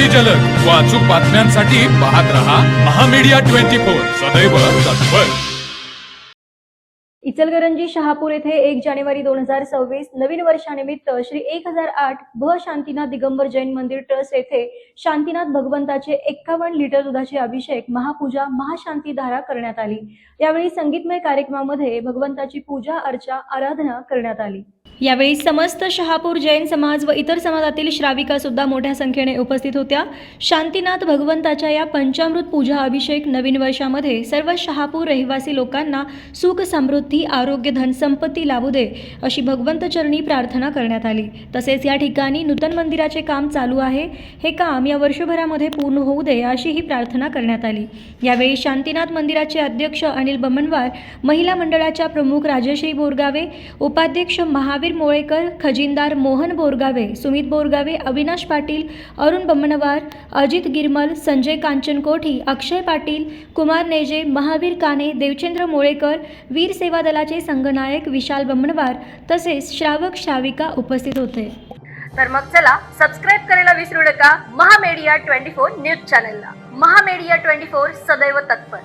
अति जलद. व अचूक बातम्यांसाठी पाहत रहा महामीडिया ट्वेंटी फोर. सदैव तत्पर. इचलकरंजी शहापूर येथे एक जानेवारी दोन हजार सव्वीस नवीन वर्षानिमित्त श्री एक हजार आठ भ शांतीनाथ दिगंबर जैन मंदिर ट्रस्ट येथे शांतीनाथ भगवंताचे एक्कावन्न लिटर दुधाचे अभिषेक महापूजा महाशांती धारा करण्यात आली. यावेळी संगीतमय कार्यक्रमामध्ये भगवंताची पूजा अर्चा आराधना करण्यात आली. यावेळी समस्त शहापूर जैन समाज व इतर समाजातील श्राविका सुद्धा मोठ्या संख्येने उपस्थित होत्या. शांतीनाथ भगवंताच्या या पंचामृत पूजा अभिषेक नवीन वर्षामध्ये सर्व शहापूर रहिवासी लोकांना सुख समृद्धी आरोग्य धनसंपत्ती लाभू दे अशी भगवंतचरणी प्रार्थना करण्यात आली. तसेच या ठिकाणी नूतन मंदिराचे काम चालू आहे. हे काम या वर्षभरामध्ये पूर्ण होऊ दे अशी ही प्रार्थना करण्यात आली. यावेळी शांतीनाथ मंदिराचे अध्यक्ष अनिल बमनवार महिला मंडळाच्या प्रमुख राजश्री बोरगावे उपाध्यक्ष महावीर मोळेकर खजिनदार मोहन बोरगावे सुमित बोरगावे अविनाश पाटील अरुण बमनवार अजित गिरमल संजय कांचन कोठी अक्षय पाटील कुमार नेजे महावीर काने देवचंद्र मोळेकर वीर सेवा दलाचे संघनायक विशाल बमणवार तसेच श्रावक श्राविका उपस्थित होते. तर मग चला सबस्क्राईब करायला विसरू नका. महामेडिया ट्वेंटी फोर न्यूज चॅनलला. महामेडिया ट्वेंटी फोर सदैव तत्पर.